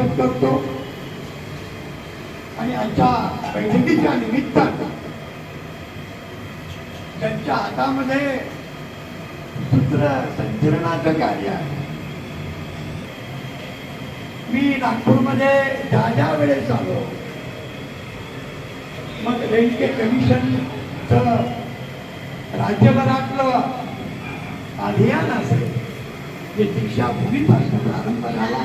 स्वागत करतो. आणि आमच्या बैठकीच्या निमित्तानं त्यांच्या हातामध्ये सूत्र संचलनाचं कार्य आहे. मी नागपूरमध्ये ज्या ज्या वेळेस आलो मग रेल्वे कमिशनचं राज्यभरातलं अभियान असेल जे दीक्षाभूमीपासून प्रारंभ झाला.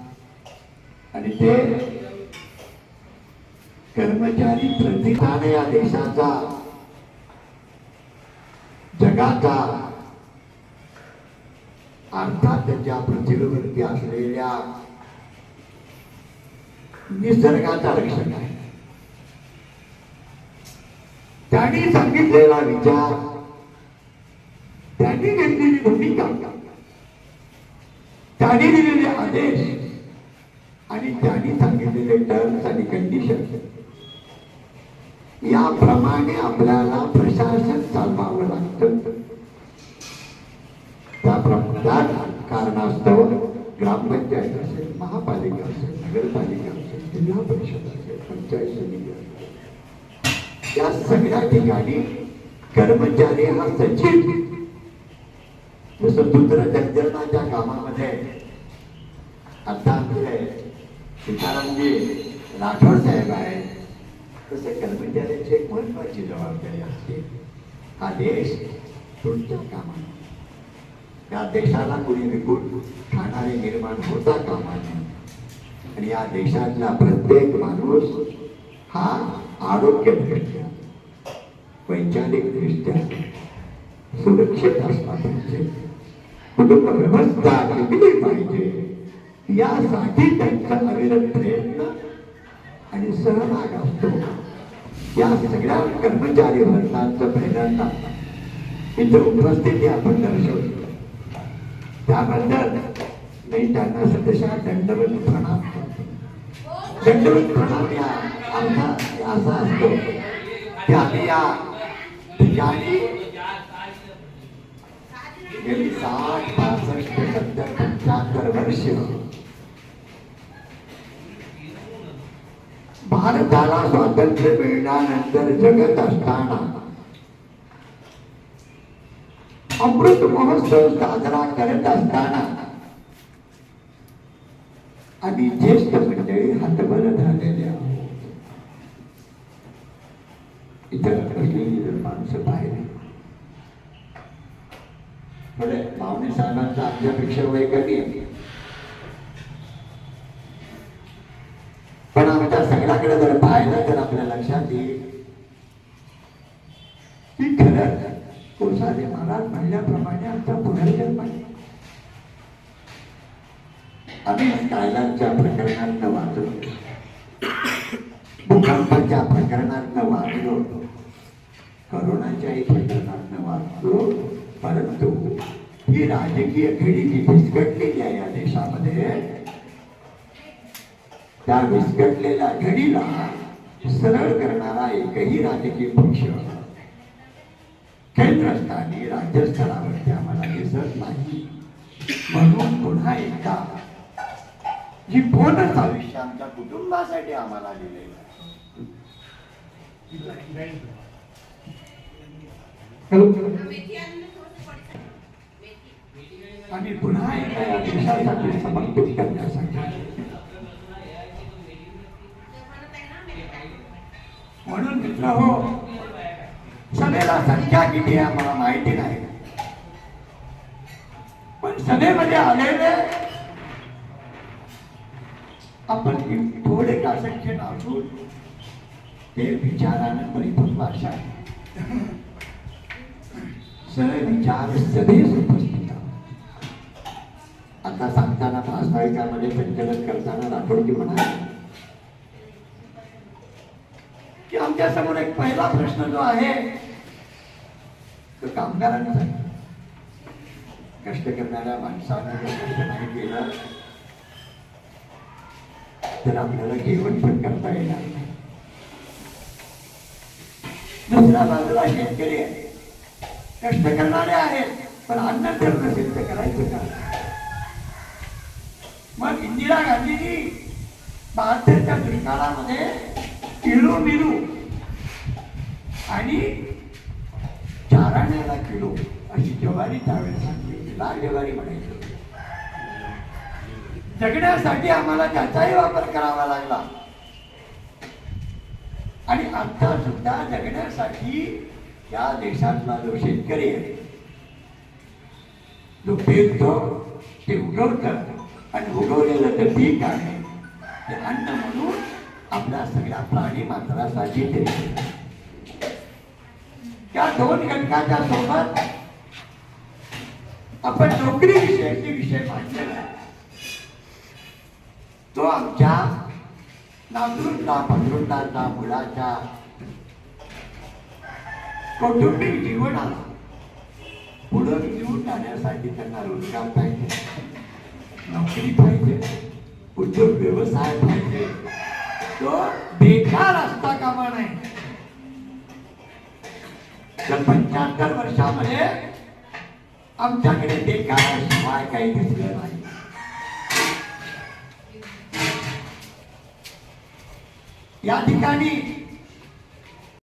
आणि ते कर्मचारी प्रतिष्ठाने या देशाचा जगाचा अर्थात त्यांच्या पृथ्वीवरती असलेल्या निसर्गाचा रक्षक आहे. त्यांनी सांगितलेला विचार त्यांनी घेतलेली भूमिका त्यांनी दिलेले आदेश आणि त्यांनी सांगितलेले टर्म्स आणि कंडिशन याप्रमाणे आपल्याला प्रशासन चालवावं लागतं. त्याप्रमाणात कारणास्तव ग्रामपंचायत असेल महापालिका असेल नगरपालिका असेल जिल्हा परिषद असेल पंचायत समिती असेल. या सगळ्या ठिकाणी कर्मचारी हा सचिव. जसं सूत्रसंचलनाच्या कामामध्ये. आता सीतारामजी राठोड साहेब आहेत. तसे कर्मचाऱ्यांची एक महत्वाची जबाबदारी असते. हा देश तुटता कामा या देशाला कुणी विकून खाणारे निर्माण होता कामा नये आणि या देशातला प्रत्येक माणूस हा आरोग्यदृष्ट्या वैचारिक दृष्ट्या सुरक्षित असला पाहिजे. कुटुंब व्यवस्था केली पाहिजे. यासाठी त्यांचा अविरत प्रयत्न आणि सहभाग असतो. या सगळ्या कर्मचारी वर्गांचं पहिल्यांदा इथे उपस्थिती आपण दर्शवतो त्याबद्दल मी त्यांना सदस्या दंडवत प्रणाम करतो. दंडवत प्रणाम या आमचा असा असतो की आम्ही या ठिकाणी गेली साठ पासष्ट सत्तर पंच्याहत्तर वर्ष भारताला स्वातंत्र्य मिळण्यानंतर जगत असताना अमृत महोत्सव साजरा करत असताना आम्ही ज्येष्ठ मंडळी हातभर झालेले आहोत. इतर असलेली माणसं पाहिली थोडे पाहुणे साहेबांचं आमच्यापेक्षा वय कमी आहे. आमच्या जर पाहिलं तर आपल्या लक्षात येईल. की खरंच कोसाले महाराज म्हणल्याप्रमाणे आमचा पुनर्जन्म आम्ही कायलांच्या प्रकरणात वाचलो. भूकंपाच्या प्रकरणात वाचलो. करोनाच्याही प्रकरणात वाचलो. परंतु ही राजकीय खेळी जी विस्कटलेली आहे या देशामध्ये त्या विस्कटलेल्या घडीला सरळ करणारा एकही राजकीय पक्ष केंद्रस्थानी राज्यस्तरावरती आम्हाला दिसत नाही. म्हणून पुन्हा एकदा जी बोनस आयुष्य आमच्या कुटुंबासाठी आम्हाला दिलेलं हॅलो. आम्ही पुन्हा एकदा या देशासाठी समर्पित करण्यासाठी म्हणून हो. सभेला संख्या किती आहे मला माहिती नाही. पण सभेमध्ये आलेले आपण थोडे का संख्येत असून ते विचारानं परिपक्व अशा सहविचार सभेस उपस्थित आता सांगताना सांगताना प्रास्ताविकामध्ये संचलन करताना राठोडजी म्हणाले तुमच्यासमोर एक पहिला प्रश्न जो आहे तो कामगारांचा आहे. कष्ट करणाऱ्या माणसानं कष्ट नाही केलं तर आपल्याला जेवण पण करता येणार नाही. दुसऱ्या बाजूला शेतकरी आहे. कष्ट करणारे आहेत पण अन्न तर नसेल तर करायचं का? मग इंदिरा गांधीजी बहात्तरच्या दुष्काळामध्ये इरू मिलू आणि चाराण्याला किलो अशी जवारी त्यावेळेस सांगली लाल जवारी म्हणायचो. जगण्यासाठी आम्हाला त्याचाही वापर करावा लागला. आणि आता सुद्धा जगण्यासाठी या देशातला जो शेतकरी आहे जो पेरतो ते उगवतं आणि उगवलेलं ते पीक आहे ते अन्न म्हणून आपल्या सगळ्या प्राणी मात्रासाठी ते त्या दोन घटकाच्या सोबत आपण नोकरी विषयाचे विषय मांडलेला आहे तो आमच्या नातरुंडा पंधरुंडाचा मुलाच्या कौटुंबिक जीवनाला पुढं घेऊन जाण्यासाठी त्यांना रोजगार पाहिजे. नोकरी पाहिजे. उद्योग व्यवसाय पाहिजे. तो बेकार असता कामा नाही तर पंच्याहत्तर वर्षामध्ये आमच्याकडे ते काळाशिवाय काही दिसलं नाही. या ठिकाणी